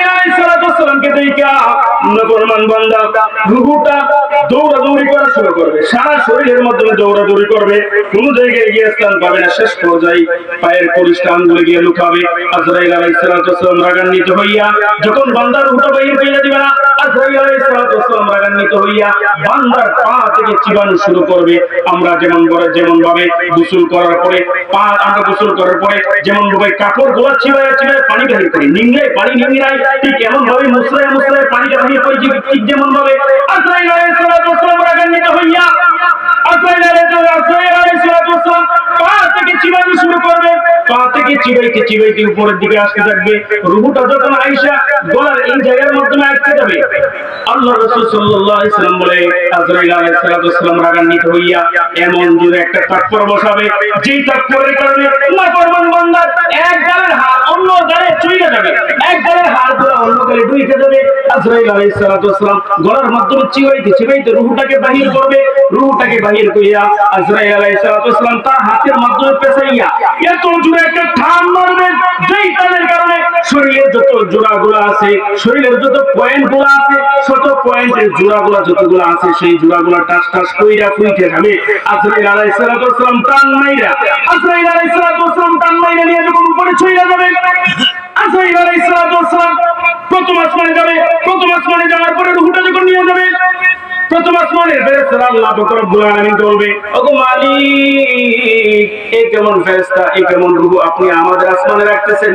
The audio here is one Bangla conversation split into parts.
আজরাইল আলাইহিস সালাতু ওয়াস সালামকে দেইখা বান্দা রুহুটা দৌড়াদৌড়ি করা শুরু না। রাগান্বিত হইয়া বান্দার শুরু করবে। আমরা যেমন যেমন ভাবে গোসল করার পরে, পা আমরা গোসল করার পরে যেমন ভাবে কাপড় গোলা চিবায় পানি বের করি। নিংড়ে পানি নিংড়াই ঠিক এমন ভাবে মুসরায় মুসরায় পানি বের করি ঠিক যেমন ভাবে সালাম রাগান্বিত হইয়া শুরু করবে, পা থেকে চিবাইতে চিবাইতে উপরের দিকে আসতে থাকবে। রুহুটা যখন আইসা গলার এই জায়গার মাধ্যমে আটকে যাবে আল্লাহ রাসূল সাল্লাল্লাহু আলাইহি সাল্লাম বলে আজরাইল আলাইহিস সালাম রাগান্বিত হইয়া এমন জোরে একটা তাকবীর বসাবে, যেই তাকবীরের কারণে বান্দা এক গালের হাত অন্য গালে চুইয়ে যাবে, এক গালের হাত ধরে অন্য গালে যাবে। আজরাইল আলাইহিস সালাম গলার মাধ্যমে চিবাইতে চিবাইতে রুহুটাকে বাহির করবে, রুহুটাকে বাহির কইয়া আজরাইল আলাইহিস সালাম তার হাতের মাধ্যমে পেছাইয়া এত জোরে একটা টান মারবে, যেই টানের কারণে শরীরের যত জোড়াগুলো আছে, শরীরের যত পয়েন্টগুলো আছে ছোট পয়েন্টের জোড়াগুলো যতগুলো আছে, সেই জোড়াগুলো টাস টাস কইরা ফুইতে যাবে। আজরাইল আলাইহিস সালাতু ওয়াস সালাম টান মাইরা, আজরাইল আলাইহিস সালাতু ওয়াস সালাম টান মাইরা নিয়ে যখন উপরে ছুঁইরা যাবে ফেরেশতারা আল্লাহ পাক রব্বুল আলামিন বলবে, ওগো মালিক এই কেমন ফেরেশতা এই কেমন রূহ? আপনি আমাদের আসমানে রাখতেছেন।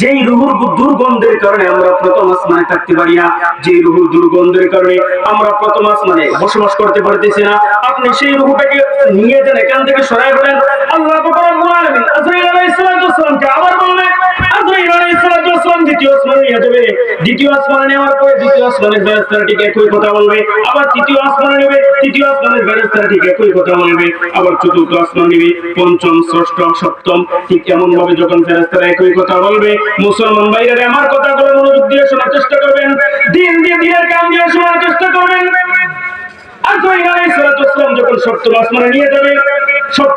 যেই রূহুর দুর্গন্ধের কারণে আমরা প্রথম আসমানে থাকতে পারি না, যেই রূহুর দুর্গন্ধের কারণে আমরা প্রথম আসমানে বসবাস করতে পারতেছি না। আপনি সেই রূহটাকে নিয়ে যান, এখান থেকে সরাই ফেলেন আল্লাহ পাক রব্বুল আলামিন আজরাইল আলাইহিস সালামকে আবার বলবে, আজরাইল আলাইহিস সালাম দ্বিতীয় আসমানে নিয়ে যাবে। দ্বিতীয় আসমানে নেওয়ার পরে দ্বিতীয় আসমানের ফেরেশতারা ঠিক একই কথা বলবে, আবার তৃতীয় আসমানে নেবে, তৃতীয় আসমানের ফেরেশতারা ঠিক একই কথা বলবে, আবার চতুর্থ আসমান নেবে, পঞ্চম, ষষ্ঠ, সপ্তম, ঠিক এমন ভাবে যখন ফেরেশতারা একই কথা বলবে, মুসলমান ভাইরা আমার কথাগুলো মনোযোগ দিয়ে শোনার চেষ্টা করবেন, দিন দিয়ে দিনের কাম দিয়ে শোনার চেষ্টা করবেন। সালাম যখন সপ্তম আসমানে নিয়ে যাবে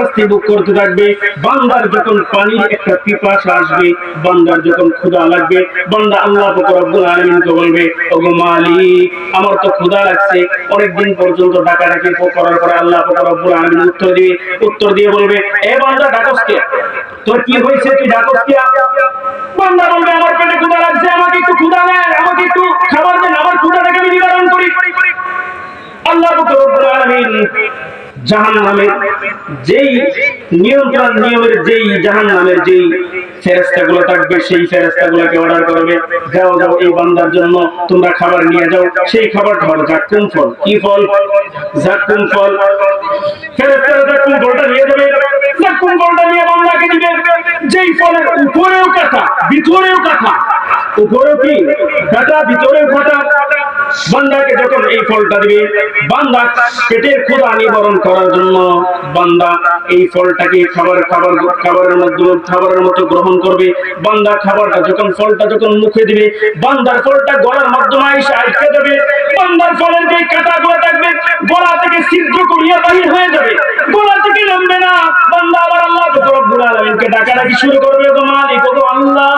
শাস্তি ভোগ করতে থাকবে। বান্দার যখন পানির একটা পিপাসা আসবে, বান্দার যখন ক্ষুধা লাগবে, বান্দা আল্লাহ রব্বুল আলামিনকে বলবে, ওগো মালিক, আমার তো ক্ষুধা লাগছে। অনেক দিন পর্যন্ত ডাকাডাকি করার পরে আল্লাহ রব্বুল আলামিন উত্তর দিবে উত্তর দিয়ে বলবে, এ বান্দা, ডাকস তোর কি হয়েছে? তুই ডাকস বান্দা বলবে, আমার পেটে ক্ষুধা লাগছে, আমাকে একটু ক্ষুধা নেয় আমাকে একটু খাবার দেন, আমার ক্ষুধাটাকে আমি নিবারণ করি। আল্লাহ রব্বুল আলামিন জাহান্নামের যেই নিয়ন্ত্রণ নিয়মের যেই জাহান নামের যেই ফেরেশতাগুলো থাকবে, সেই ফেরেশতাগুলোকে অর্ডার করবে, যাও যাও এই বান্দার জন্য তোমরা খাবার নিয়ে যাও। সেই খাবার হলো জাকুম ফল। কি ফল? জাকুম ফল। ফেরেশতারা জাকুম ফলটা নিয়ে যাবে। ফলটা নিয়ে বান্দাকে দিবে। যেই ফলের উপরেও ভিতরেও উপরেও কি? কাটা ভিতরেও বান্দাকে যখন এই ফলটা দিবে, বান্দা পেটের করার জন্য বান্দা এই ফলটাকে খাবার খাবার, খাবারের মাধ্যমে খাবারের মতো গ্রহণ করবে। বান্দা খাবারটা যখন, ফলটা যখন মুখে দিবে, বান্দার ফলটা গলার মাধ্যমে এসে আটকে বান্দার ফলের যে থাকবে, গলা থেকে ছিদ্র করিয়া বাহির হয়ে যাবে। গলা থেকে নামবে না। বান্দা আলামিনকে ডাকাডাকি শুরু করবে গো মালিক গো আল্লাহ।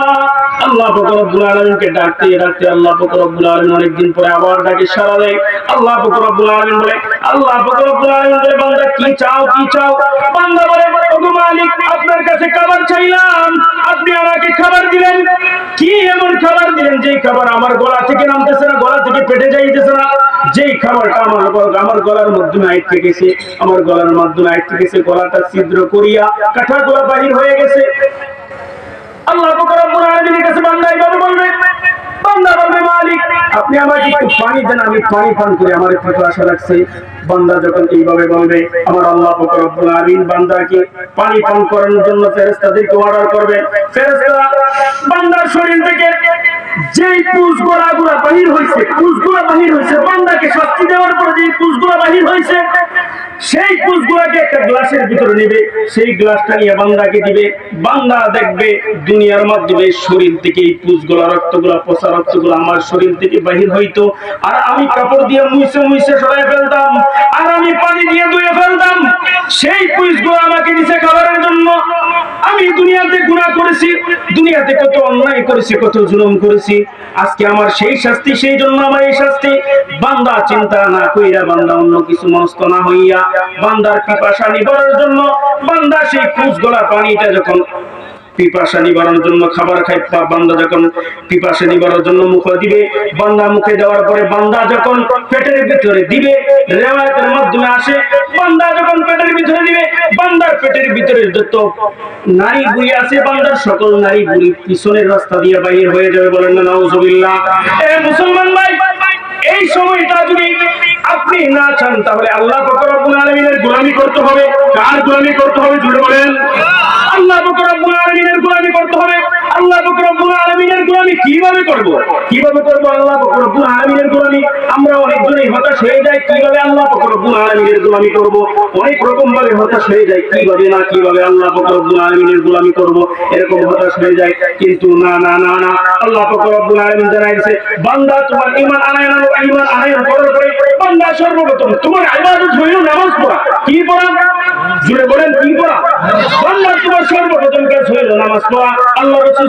আল্লাহ রব্বুল আলামিনকে ডাকতে ডাকতে আল্লাহ রব্বুল আলামিন অনেকদিন পরে আবার ডাকে সাড়া দেয়। আল্লাহ রব্বুল আলামিন বলে, আল্লাহ রব্বুল আলামিন বলে, বান্দা, কি চাও কি চাও? বান্দা বলে, ওগো মালিক, আপনার কাছে খাবার চাইলাম, আপনি আমাকে খাবার দিলেন। কি এমন খাবার দিলেন? যে খাবার আমার গলা থেকে নামতেছে না, গলা থেকে পেটে যাইতেছে না। খাবারটা আমার আমার গলার মাধ্যমে আটকে গেছে, আমার গলার মাধ্যমে আটকে গেছে, গলাটা ছিদ্র করিয়া কাঠা গোলা বাহির হয়ে গেছে। আল্লাহ কাছে বান্দা এভাবে বলবে যখন এইভাবে বলবে, আমার আল্লাহ বান্দাকে পানি পান করানোর জন্য ফেরেশতাদেরকে অর্ডার করবেন ফেরেশতারা বান্দার শরীর থেকে যেই পুষগুলা গুলা বাহির হয়েছে পুষগুলা বাহির হয়েছে বান্দাকে শাস্তি দেওয়ার পরে যেই পুষগুলা বাহির হয়েছে সেই পুষগুলাকে একটা গ্লাসের ভিতরে নেবে, সেই গ্লাসটা নিয়ে বান্দাকে দিবে, বান্দা দেখবে দুনিয়ার মাধ্যমে শরীর থেকে এই পুষগুলা রক্তগুলা পচা রক্তগুলা আমার শরীর থেকে বাহির হইতো। আর আমি কাপড় দিয়ে মুছে মুছে সরাই ফেলতাম, আর আমি পানি দিয়ে ধুয়ে ফেলতাম, সেই পুষগুলো আমাকে দুনিয়াতে গুনাহ করেছি? দুনিয়াতে কত অন্যায় করেছি, কত জুলুম করেছি। আজকে আমার সেই শাস্তি, সেই জন্য আমার এই শাস্তি। বান্দা চিন্তা না কইরা বান্দা অন্য কিছু মনস্ত না হইয়া বান্দার পিপাসা নিবারণের জন্য বান্দা সেই পুষ গলা পানিটা যখন পিপাসা নিবারণের জন্য খাবার খাই বান্দা যখন পিপাসা নিবারণের জন্য মুখে দিবে, বান্দা মুখে দেওয়ার পরে বান্দা যখন পেটের ভিতরে দিবে, রেওয়ায়তের মাধ্যমে আসে, বান্দা বান্দার পেটের ভিতরে যত নারী আছে, বান্দার সকল নারী পিছনের রাস্তা দিয়ে বাইর হয়ে যাবে বলেন না, নাউজুবিল্লাহ। এ মুসলমান ভাই, এই সময়টা যদি আপনি না চান, তাহলে আল্লাহ পাক রব্বুল আলামিনের গোলামি করতে হবে। কার গোলামি করতে হবে জুড়ে বলেন। আল্লাহ পাক রব্বুল আলামিনের গোলামি করতে হবে। আল্লাহ পাক রব্বুল আলামিনের গোলামি কীভাবে করব? কীভাবে করব আল্লাহ পাক রব্বুল আলামিনের গোলামি? আমরা অনেকজনই হতাশ হয়ে যাই, কীভাবে আল্লাহ পাক রব্বুল আলামিনের গোলামি করব? অনেক রকম ভাবে হতাশ হয়ে যায় কীভাবে না, কীভাবে আল্লাহ পাক রব্বুল আলামিনের গোলামি করব? এরকম হতাশ হয়ে যায় কিন্তু না না না না, আল্লাহ পাক রব্বুল আলামিন জানাইছে, বান্দা তোমার ঈমান আনায়ন ঈমান আনায়ন করার পরে বান্দা সর্বপ্রথম তোমার ইবাদত হইল নামাজ পড়া, কি পড়া? জুড়ে বলেন, কি পড়া? বান্দা তোমার সর্বপ্রথম কাজ হইল নামাজ পড়া, আল্লাহ রাসূল